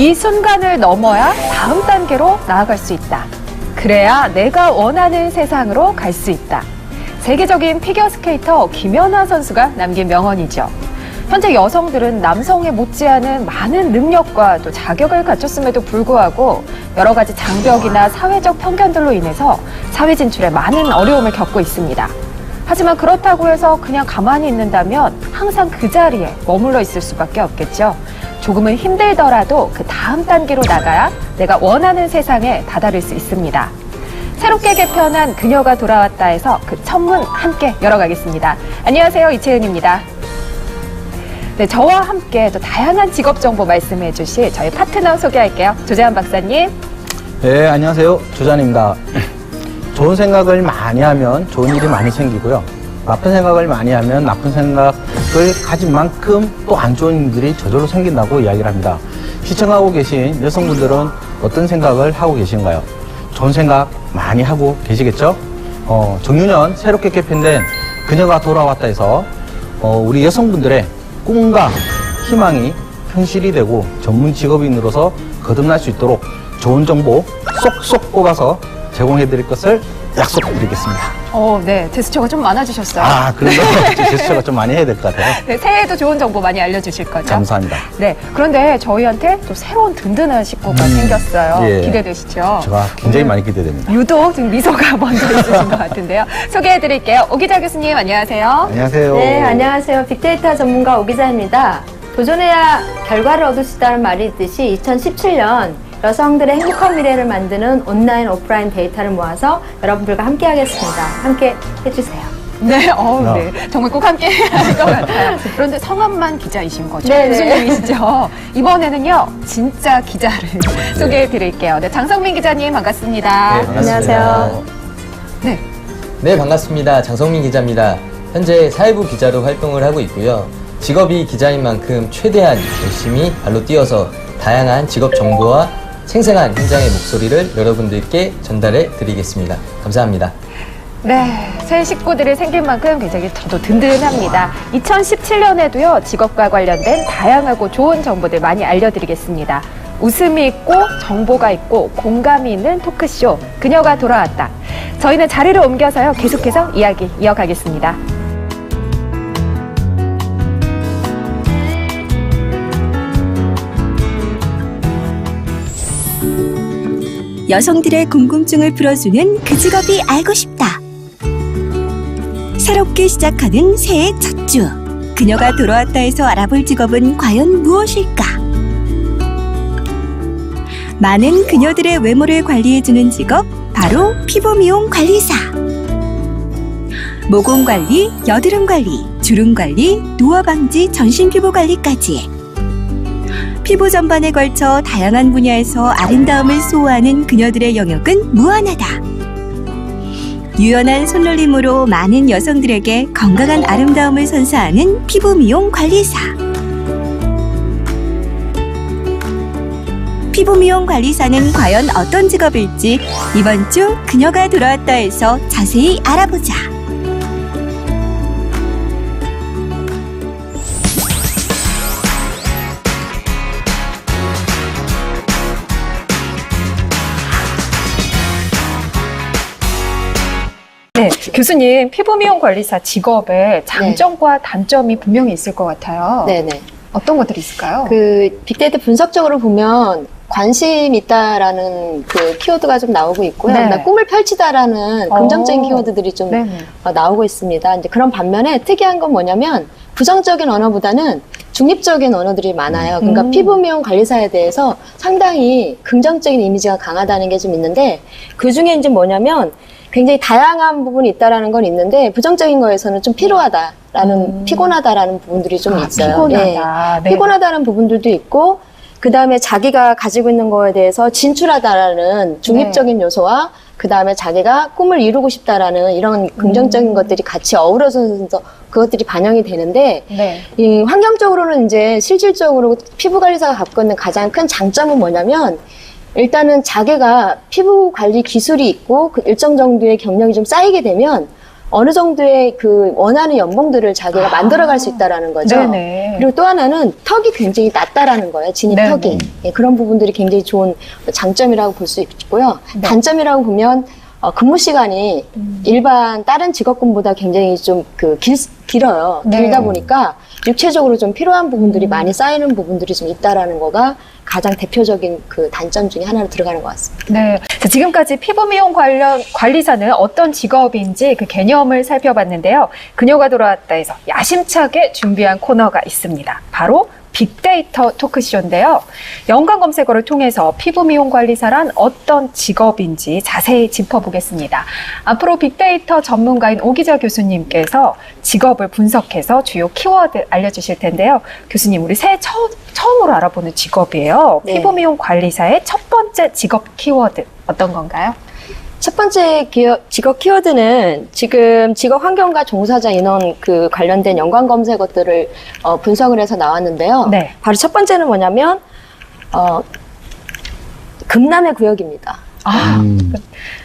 이 순간을 넘어야 다음 단계로 나아갈 수 있다. 그래야 내가 원하는 세상으로 갈 수 있다. 세계적인 피겨스케이터 김연아 선수가 남긴 명언이죠. 현재 여성들은 남성에 못지않은 많은 능력과 또 자격을 갖췄음에도 불구하고 여러 가지 장벽이나 사회적 편견들로 인해서 사회 진출에 많은 어려움을 겪고 있습니다. 하지만 그렇다고 해서 그냥 가만히 있는다면 항상 그 자리에 머물러 있을 수밖에 없겠죠. 조금은 힘들더라도 그 다음 단계로 나가야 내가 원하는 세상에 다다를 수 있습니다. 새롭게 개편한 그녀가 돌아왔다에서 그 첫문 함께 열어가겠습니다. 안녕하세요. 이채은입니다. 네, 저와 함께 또 다양한 직업 정보 말씀해 주실 저희 파트너 소개할게요. 조재한 박사님. 네, 안녕하세요. 조잔입니다. 좋은 생각을 많이 하면 좋은 일이 많이 생기고요. 나쁜 생각을 많이 하면 나쁜 생각을 가진 만큼 또 안 좋은 일들이 저절로 생긴다고 이야기를 합니다. 시청하고 계신 여성분들은 어떤 생각을 하고 계신가요? 좋은 생각 많이 하고 계시겠죠? 어, 정유년 새롭게 개편된 그녀가 돌아왔다 해서 어, 우리 여성분들의 꿈과 희망이 현실이 되고 전문 직업인으로서 거듭날 수 있도록 좋은 정보 쏙쏙 뽑아서 제공해 드릴 것을 약속드리겠습니다. 어, 네. 제스처가 좀 많아지셨어요. 아, 그래서 제스처가 좀 많이 해야 될 것 같아요. 네, 새해에도 좋은 정보 많이 알려주실 거죠? 감사합니다. 네. 그런데 저희한테 또 새로운 든든한 식구가 음, 생겼어요. 예. 기대되시죠? 제가 굉장히 많이 기대됩니다. 유독 지금 미소가 먼저 있으신 것 같은데요. 소개해 드릴게요. 오기자 교수님, 안녕하세요. 안녕하세요. 네, 안녕하세요. 빅데이터 전문가 오기자입니다. 도전해야 결과를 얻을 수 있다는 말이 있듯이 2017년 여성들의 행복한 미래를 만드는 온라인, 오프라인 데이터를 모아서 여러분들과 함께 하겠습니다. 함께 해주세요. 네, 어우, 어. 네. 정말 꼭 함께 할 것 같아요. 그런데 성함만 기자이신 거죠? 네네. 교수님이시죠? 이번에는요, 진짜 기자를 소개해 드릴게요. 네, 장성민 기자님, 반갑습니다. 네, 반갑습니다. 안녕하세요. 네. 네, 반갑습니다. 장성민 기자입니다. 현재 사회부 기자로 활동을 하고 있고요. 직업이 기자인 만큼 최대한 열심히 발로 뛰어서 다양한 직업 정보와 생생한 현장의 목소리를 여러분들께 전달해 드리겠습니다. 감사합니다. 네, 새 식구들이 생긴 만큼 굉장히 저도 든든합니다. 2017년에도요, 직업과 관련된 다양하고 좋은 정보들 많이 알려드리겠습니다. 웃음이 있고, 정보가 있고, 공감이 있는 토크쇼, 그녀가 돌아왔다. 저희는 자리를 옮겨서요, 계속해서 이야기 이어가겠습니다. 여성들의 궁금증을 풀어주는 그 직업이 알고 싶다. 새롭게 시작하는 새해 첫 주. 그녀가 돌아왔다 해서 알아볼 직업은 과연 무엇일까? 많은 그녀들의 외모를 관리해주는 직업, 바로 피부 미용 관리사. 모공 관리, 여드름 관리, 주름 관리, 노화 방지, 전신 피부 관리까지. 피부 전반에 걸쳐 다양한 분야에서 아름다움을 소화하는 그녀들의 영역은 무한하다. 유연한 손놀림으로 많은 여성들에게 건강한 아름다움을 선사하는 피부 미용 관리사. 피부 미용 관리사는 과연 어떤 직업일지 이번 주 그녀가 돌아왔다에서 자세히 알아보자. 교수님, 피부 미용 관리사 직업의 장점과 단점이 분명히 있을 것 같아요. 네네. 어떤 것들이 있을까요? 그 빅데이터 분석적으로 보면 관심 있다라는 그 키워드가 좀 나오고 있고요. 네. 꿈을 펼치다라는 어. 긍정적인 키워드들이 좀 네네. 어, 나오고 있습니다. 이제 그런 반면에 특이한 건 뭐냐면 부정적인 언어보다는 중립적인 언어들이 많아요. 그러니까 음. 피부 미용 관리사에 대해서 상당히 긍정적인 이미지가 강하다는 게 좀 있는데 그 중에 이제 뭐냐면 굉장히 다양한 부분이 있다라는 건 있는데 부정적인 거에서는 좀 피로하다라는 음. 피곤하다라는 부분들이 좀 아, 있어요. 피곤하다. 예. 네. 피곤하다는 부분들도 있고 그 다음에 자기가 가지고 있는 거에 대해서 진출하다라는 중립적인 네. 요소와 그 다음에 자기가 꿈을 이루고 싶다라는 이런 긍정적인 음. 것들이 같이 어우러져서 그것들이 반영이 되는데 네. 이 환경적으로는 이제 실질적으로 피부 관리사가 갖고 있는 가장 큰 장점은 뭐냐면 일단은 자기가 피부 관리 기술이 있고 그 일정 정도의 경력이 좀 쌓이게 되면 어느 정도의 그 원하는 연봉들을 자기가 만들어갈 수 있다라는 거죠. 아. 네네. 그리고 또 하나는 턱이 굉장히 낮다라는 거예요. 진입 네네. 턱이. 예, 그런 부분들이 굉장히 좋은 장점이라고 볼 수 있고요. 네. 단점이라고 보면 어, 근무 시간이 음. 일반 다른 직업군보다 굉장히 좀 그 길어요. 네. 길다 보니까 육체적으로 좀 필요한 부분들이 음. 많이 쌓이는 부분들이 좀 있다라는 거가 가장 대표적인 그 단점 중에 하나로 들어가는 것 같습니다. 네. 자, 지금까지 피부 미용 관련 관리사는 어떤 직업인지 그 개념을 살펴봤는데요. 그녀가 돌아왔다에서 야심차게 준비한 코너가 있습니다. 바로 빅데이터 토크쇼인데요. 연관 검색어를 통해서 피부 미용 관리사란 어떤 직업인지 자세히 짚어보겠습니다. 앞으로 빅데이터 전문가인 오기자 교수님께서 직업을 분석해서 주요 키워드 알려주실 텐데요. 교수님, 우리 새해 처, 처음으로 알아보는 직업이에요. 네. 피부 미용 관리사의 첫 번째 직업 키워드 어떤 건가요? 첫 번째 기어- 직업 키워드는 지금 직업 환경과 종사자 인원 그 관련된 연관 검색어들을 어, 분석을 해서 나왔는데요. 네. 바로 첫 번째는 뭐냐면 어, 금남의 구역입니다. 아, 음.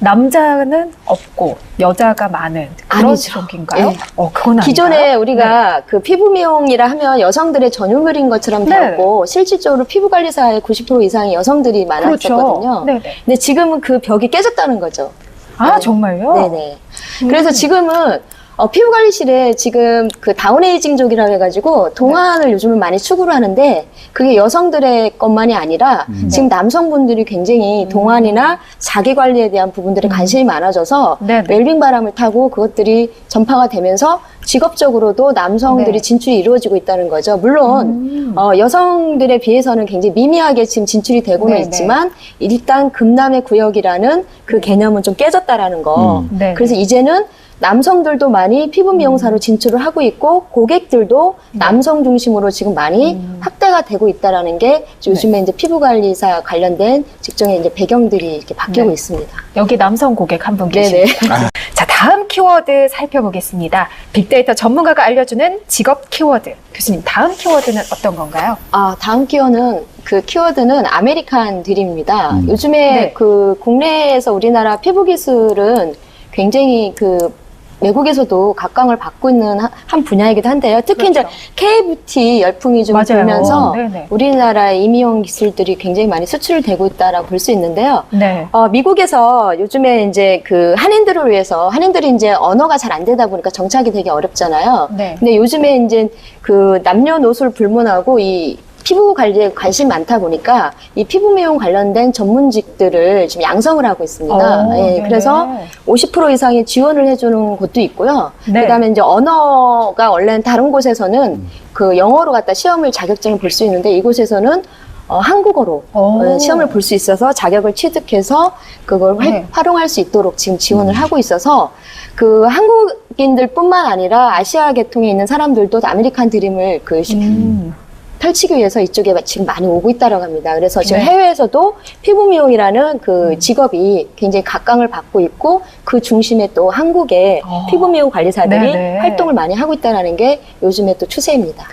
남자는 없고 여자가 많은 그런 아니죠. 직업인가요? 예. 어, 그건 아닌가요? 기존에 우리가 그 피부 미용이라 하면 여성들의 전유물인 것처럼 네. 되었고 실질적으로 피부 관리사의 90% 이상이 여성들이 많았었거든요. 그렇죠. 네네. 근데 지금은 그 벽이 깨졌다는 거죠. 아, 네. 정말요? 네네. 음. 그래서 지금은 어, 피부관리실에 지금 그 다운에이징족이라고 해가지고 동안을 요즘은 많이 추구를 하는데 그게 여성들의 것만이 아니라 음. 지금 남성분들이 굉장히 동안이나 자기 관리에 대한 부분들에 관심이 많아져서 네 네. 웰빙 바람을 타고 그것들이 전파가 되면서 직업적으로도 남성들이 네. 진출이 이루어지고 있다는 거죠. 물론 음. 어, 여성들에 비해서는 굉장히 미미하게 지금 진출이 되고는 네 네. 있지만 일단 금남의 구역이라는 그 개념은 좀 깨졌다라는 거. 음. 네. 그래서 이제는 남성들도 많이 피부 미용사로 진출을 하고 있고 고객들도 남성 중심으로 지금 많이 음. 확대가 되고 있다라는 게 요즘에 이제 피부 관리사 관련된 직종의 이제 배경들이 이렇게 바뀌고 네. 있습니다. 여기 남성 고객 한 분 네네. 계시네요. 자, 다음 키워드 살펴보겠습니다. 빅데이터 전문가가 알려주는 직업 키워드. 교수님, 다음 키워드는 어떤 건가요? 아, 다음 키워드는 그 키워드는 아메리칸 드림입니다. 음. 요즘에 네. 그 국내에서 우리나라 피부 기술은 굉장히 그 외국에서도 각광을 받고 있는 한- 한 분야이기도 한데요. 특히 그렇죠. 이제 K뷰티 열풍이 좀 맞아요. 돌면서 네네. 우리나라의 이미용 기술들이 굉장히 많이 수출되고 있다라고 볼 수 있는데요. 네. 어, 미국에서 요즘에 이제 그 한인들을 위해서 한인들이 이제 언어가 잘 안 되다 보니까 정착이 되게 어렵잖아요. 네. 근데 요즘에 이제 그 남녀노소를 불문하고 이 피부 관리에 관심이 많다 보니까 이 피부 미용 관련된 전문직들을 지금 양성을 하고 있습니다. 어, 예. 그래서 50% 이상의 지원을 해주는 곳도 있고요. 네. 그다음에 이제 언어가 원래는 다른 곳에서는 그 영어로 갖다 시험을 자격증을 볼 수 있는데 이곳에서는 어, 한국어로 오. 어, 시험을 볼 수 있어서 자격을 취득해서 그걸 활- 네. 활용할 수 있도록 지금 지원을 하고 있어서 그 한국인들뿐만 아니라 아시아 계통에 있는 사람들도 아메리칸 드림을 그 시- 음. 펼치기 위해서 이쪽에 지금 많이 오고 있다고 합니다. 그래서 지금 네. 해외에서도 피부 미용이라는 그 직업이 굉장히 각광을 받고 있고 그 중심에 또 한국의 어. 피부 미용 관리사들이 네네. 활동을 많이 하고 있다는 게 요즘에 또 추세입니다.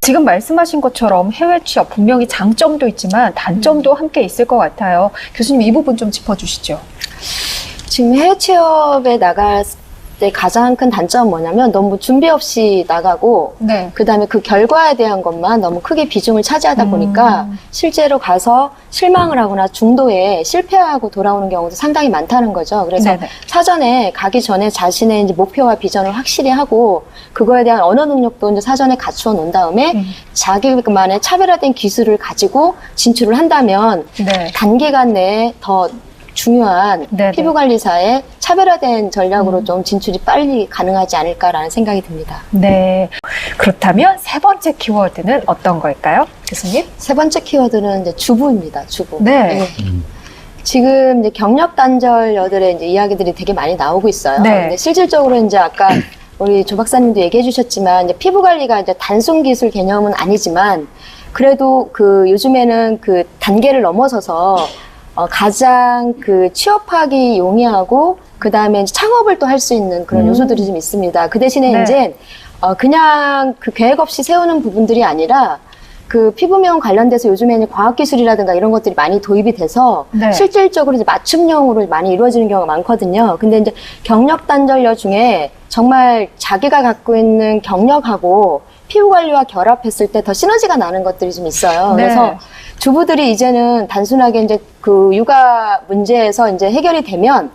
지금 말씀하신 것처럼 해외 취업 분명히 장점도 있지만 단점도 함께 있을 것 같아요. 교수님 이 부분 좀 짚어주시죠. 지금 해외 취업에 나갈 때 가장 큰 단점은 뭐냐면 너무 준비 없이 나가고 네. 그다음에 그 결과에 대한 것만 너무 크게 비중을 차지하다 음. 보니까 실제로 가서 실망을 하거나 중도에 실패하고 돌아오는 경우도 상당히 많다는 거죠. 그래서 네네. 사전에 가기 전에 자신의 이제 목표와 비전을 확실히 하고 그거에 대한 언어 능력도 이제 사전에 갖추어 놓은 다음에 음. 자기만의 차별화된 기술을 가지고 진출을 한다면 네. 단기간 내에 더 중요한 네네. 피부 관리사의 차별화된 전략으로 음. 좀 진출이 빨리 가능하지 않을까라는 생각이 듭니다. 네. 그렇다면 세 번째 키워드는 어떤 걸까요? 교수님? 세 번째 키워드는 이제 주부입니다. 주부. 네. 지금 이제 경력 단절녀들의 이제 이야기들이 되게 많이 나오고 있어요. 네. 근데 실질적으로 이제 아까 우리 조 박사님도 얘기해 주셨지만 이제 피부 관리가 이제 단순 기술 개념은 아니지만 그래도 그 요즘에는 그 단계를 넘어서서 어 가장 그 취업하기 용이하고 그 다음에 창업을 또 할 수 있는 그런 음. 요소들이 좀 있습니다. 그 대신에 네. 이제 어 그냥 그 계획 없이 세우는 부분들이 아니라 그 피부 미용 관련돼서 요즘에는 과학 기술이라든가 이런 것들이 많이 도입이 돼서 네. 실질적으로 이제 맞춤형으로 많이 이루어지는 경우가 많거든요. 근데 이제 경력 단절녀 중에 정말 자기가 갖고 있는 경력하고 피부 관리와 결합했을 때 더 시너지가 나는 것들이 좀 있어요. 네. 그래서 주부들이 이제는 단순하게 이제 그 육아 문제에서 이제 해결이 되면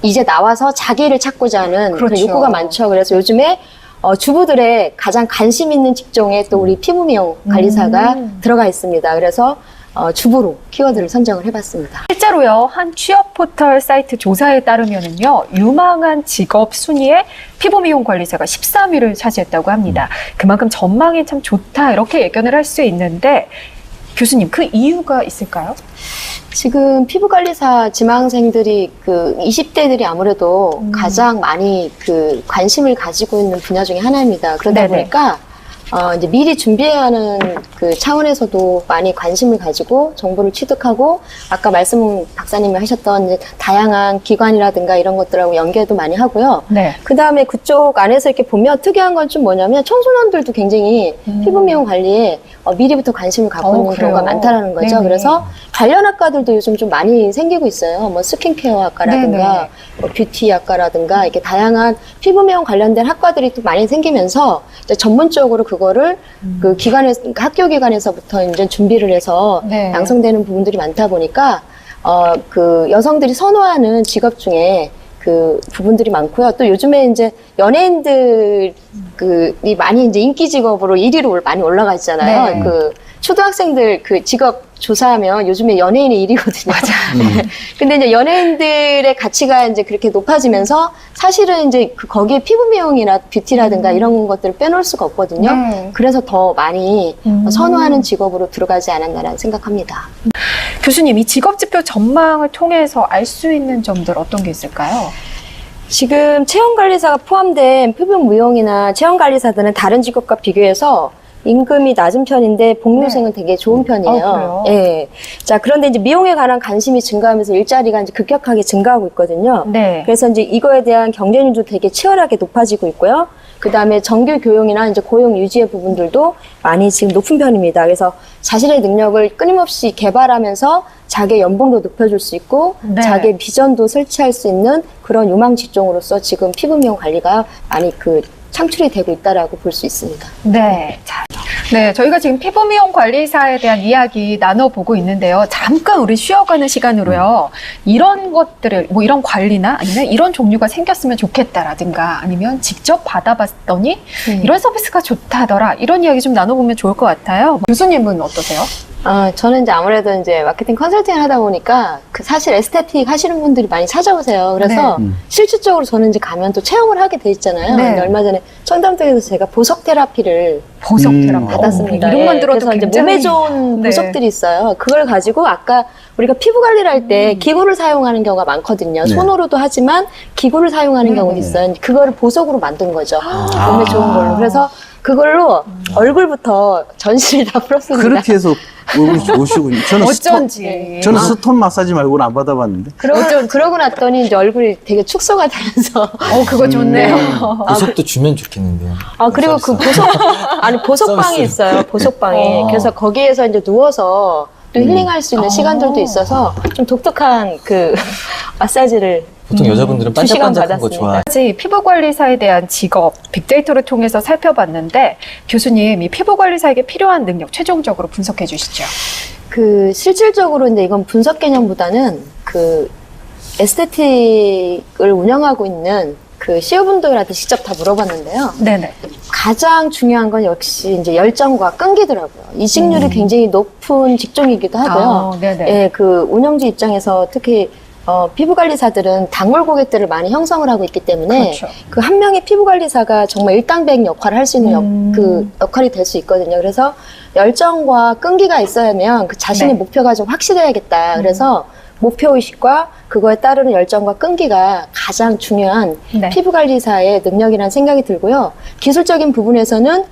이제 나와서 자기를 찾고자 하는 그런 그렇죠. 욕구가 많죠. 그래서 요즘에 어, 주부들의 가장 관심 있는 직종에 또 우리 피부 미용 관리사가 음. 들어가 있습니다. 그래서 어, 주부로 키워드를 선정을 해봤습니다. 실제로요, 한 취업 포털 사이트 조사에 따르면은요, 유망한 직업 순위에 피부 미용 관리사가 13위를 차지했다고 합니다. 그만큼 전망이 참 좋다, 이렇게 예견을 할 수 있는데, 교수님, 그 이유가 있을까요? 지금 피부관리사 지망생들이 그 20대들이 아무래도 음. 가장 많이 그 관심을 가지고 있는 분야 중에 하나입니다. 그러다 네네. 보니까 어, 이제 미리 준비해야 하는 그 차원에서도 많이 관심을 가지고 정보를 취득하고 아까 말씀 박사님이 하셨던 이제 다양한 기관이라든가 이런 것들하고 연계도 많이 하고요. 네. 그 다음에 그쪽 안에서 이렇게 보면 특이한 건 좀 뭐냐면 청소년들도 굉장히 음. 피부 미용 관리에 어, 미리부터 관심을 갖고 어, 있는 그래요? 경우가 많다라는 거죠. 네네. 그래서 관련 학과들도 요즘 좀 많이 생기고 있어요. 뭐 스킨케어 학과라든가. 뭐 뷰티 학과라든가 이렇게 다양한 피부 미용 관련된 학과들이 또 많이 생기면서 이제 전문적으로 그거를 음. 그 기관에 학교 기관에서부터 이제 준비를 해서 네. 양성되는 부분들이 많다 보니까 어 그 여성들이 선호하는 직업 중에 그 부분들이 많고요. 또 요즘에 이제 연예인들 그이 많이 이제 인기 직업으로 1위로 올- 많이 올라가 있잖아요. 네. 그 초등학생들 그 직업 조사하면 요즘에 연예인이 1위거든요. 맞아. 근데 이제 연예인들의 가치가 이제 그렇게 높아지면서 사실은 이제 그 거기에 피부 미용이나 뷰티라든가 이런 것들을 빼놓을 수가 없거든요. 네. 그래서 더 많이 음. 선호하는 직업으로 들어가지 않았나라는 생각합니다. 교수님, 이 직업지표 전망을 통해서 알 수 있는 점들 어떤 게 있을까요? 지금 체험관리사가 포함된 피부 무용이나 체험관리사들은 다른 직업과 비교해서 임금이 낮은 편인데 복무생은 되게 좋은 편이에요. 어, 그래요? 예. 자, 그런데 이제 미용에 관한 관심이 증가하면서 일자리가 이제 급격하게 증가하고 있거든요. 네. 그래서 이제 이거에 대한 경쟁률도 되게 치열하게 높아지고 있고요. 그 다음에 정규 교용이나 이제 고용 유지의 부분들도 많이 지금 높은 편입니다. 그래서 자신의 능력을 끊임없이 개발하면서 자기의 연봉도 높여줄 수 있고 네. 자기의 비전도 설치할 수 있는 그런 유망 직종으로서 지금 피부 미용 관리가 많이 그 창출이 되고 있다라고 볼 수 있습니다. 네. 자, 네, 저희가 지금 피부 미용 관리사에 대한 이야기 나눠보고 있는데요. 잠깐 우리 쉬어가는 시간으로요. 이런 것들을, 뭐 이런 관리나 아니면 이런 종류가 생겼으면 좋겠다라든가 아니면 직접 받아봤더니 이런 서비스가 좋다더라. 이런 이야기 좀 나눠보면 좋을 것 같아요. 교수님은 어떠세요? 아, 저는 이제 아무래도 이제 마케팅 컨설팅을 하다 보니까 그 사실 에스테틱 하시는 분들이 많이 찾아오세요. 그래서 네. 음. 실질적으로 저는 이제 가면 또 체험을 하게 돼 있잖아요. 네. 근데 얼마 전에 청담동에서 제가 보석 테라피를 보석 음. 테라피. 받았습니다. 어, 이름만 예, 들어도 그래서 이제 굉장히 몸에 좋은 네. 보석들이 있어요. 그걸 가지고 아까 우리가 피부 관리를 할 때 기구를 사용하는 경우가 많거든요. 네. 손으로도 하지만 기구를 사용하는 네. 경우도 있어요. 그거를 보석으로 만든 거죠. 아. 몸에 좋은 걸로. 그래서 그걸로 얼굴부터 전신을 다 풀었습니다. 그렇게 해서 오시- 오시고 저는 어쩐지. 스톤, 저는 스톤 마사지 말고는 안 받아봤는데 그러고, 그러고 났더니 이제 얼굴이 되게 축소가 되면서 어, 그거 좋네요. 보석도 주면 좋겠는데요. 아 그리고 그 보석 아니 보석방이 서비스. 있어요 보석방이 어. 그래서 거기에서 이제 누워서 또 힐링할 수 있는 시간들도 있어서 좀 독특한 그 마사지를 보통 여자분들은 두 시간 반짝반짝한 거. 좋아해요. 까지 피부 관리사에 대한 직업 빅데이터를 통해서 살펴봤는데 교수님 이 피부 관리사에게 필요한 능력 최종적으로 분석해 주시죠. 그 실질적으로 이제 이건 분석 개념보다는 그 에스테틱을 운영하고 있는 그 CEO분들한테 직접 다 물어봤는데요. 네네. 가장 중요한 건 역시 이제 열정과 끈기더라고요. 이직률이 굉장히 높은 직종이기도 하고요. 아, 네네. 예, 그 운영주 입장에서 특히 어, 피부 관리사들은 단골 고객들을 많이 형성을 하고 있기 때문에 그렇죠. 그 한 명의 피부 관리사가 정말 일당백 역할을 할 수 있는 역- 음. 그 역할이 될 수 있거든요. 그래서 열정과 끈기가 있어야면 그 자신의 네. 목표가 좀 확실해야겠다. 그래서 목표 의식과 그거에 따르는 열정과 끈기가 가장 중요한 네. 피부 관리사의 능력이라는 생각이 들고요. 기술적인 부분에서는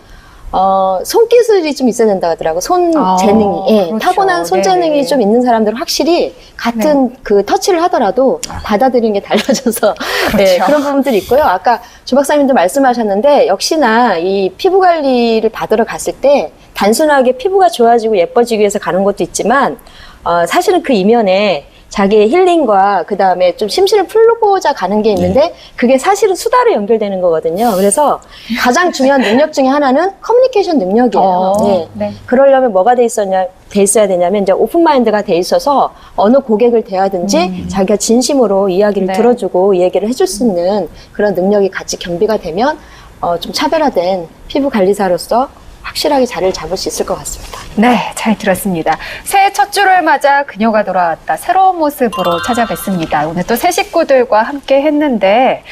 어, 손기술이 좀 있어야 된다 하더라고. 손 아, 재능이. 예, 그렇죠. 타고난 손 재능이 네네. 좀 있는 사람들은 확실히 같은 그 터치를 하더라도 받아들이는 게 달라져서 그렇죠. 예, 그런 부분들이 있고요. 아까 조 박사님도 말씀하셨는데 역시나 이 피부 관리를 받으러 갔을 때 단순하게 피부가 좋아지고 예뻐지기 위해서 가는 것도 있지만 어, 사실은 그 이면에 자기의 힐링과 그 다음에 좀 심신을 풀고자 가는 게 있는데 그게 사실은 수다로 연결되는 거거든요. 그래서 가장 중요한 능력 중에 하나는 커뮤니케이션 능력이에요. 어, 네. 네. 그러려면 뭐가 돼 있었냐, 돼 있어야 되냐면 이제 오픈 마인드가 돼 있어서 어느 고객을 대하든지 자기가 진심으로 이야기를 네. 들어주고 이 얘기를 해줄 수 있는 그런 능력이 같이 겸비가 되면 어, 좀 차별화된 피부 관리사로서 확실하게 자리를 잡을 수 있을 것 같습니다. 네, 잘 들었습니다. 새해 첫 주를 맞아 그녀가 돌아왔다. 새로운 모습으로 찾아뵙습니다. 오늘 또 새 식구들과 함께 했는데,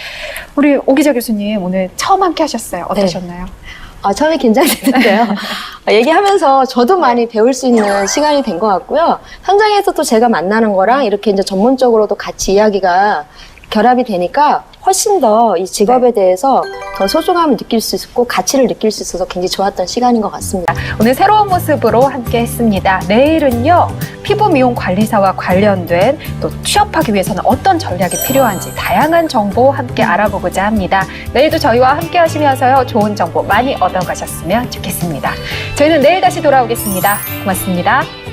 우리 오기자 교수님 오늘 처음 함께 하셨어요. 어떠셨나요? 아, 처음에 긴장됐는데요. 아, 얘기하면서 저도 많이 배울 수 있는 시간이 된 것 같고요. 현장에서 또 제가 만나는 거랑 이렇게 이제 전문적으로도 같이 이야기가 결합이 되니까 훨씬 더 이 직업에 대해서 더 소중함을 느낄 수 있고 가치를 느낄 수 있어서 굉장히 좋았던 시간인 것 같습니다. 오늘 새로운 모습으로 함께 했습니다. 내일은요, 피부 미용 관리사와 관련된 또 취업하기 위해서는 어떤 전략이 필요한지 다양한 정보 함께 알아보고자 합니다. 내일도 저희와 함께 하시면서요, 좋은 정보 많이 얻어가셨으면 좋겠습니다. 저희는 내일 다시 돌아오겠습니다. 고맙습니다.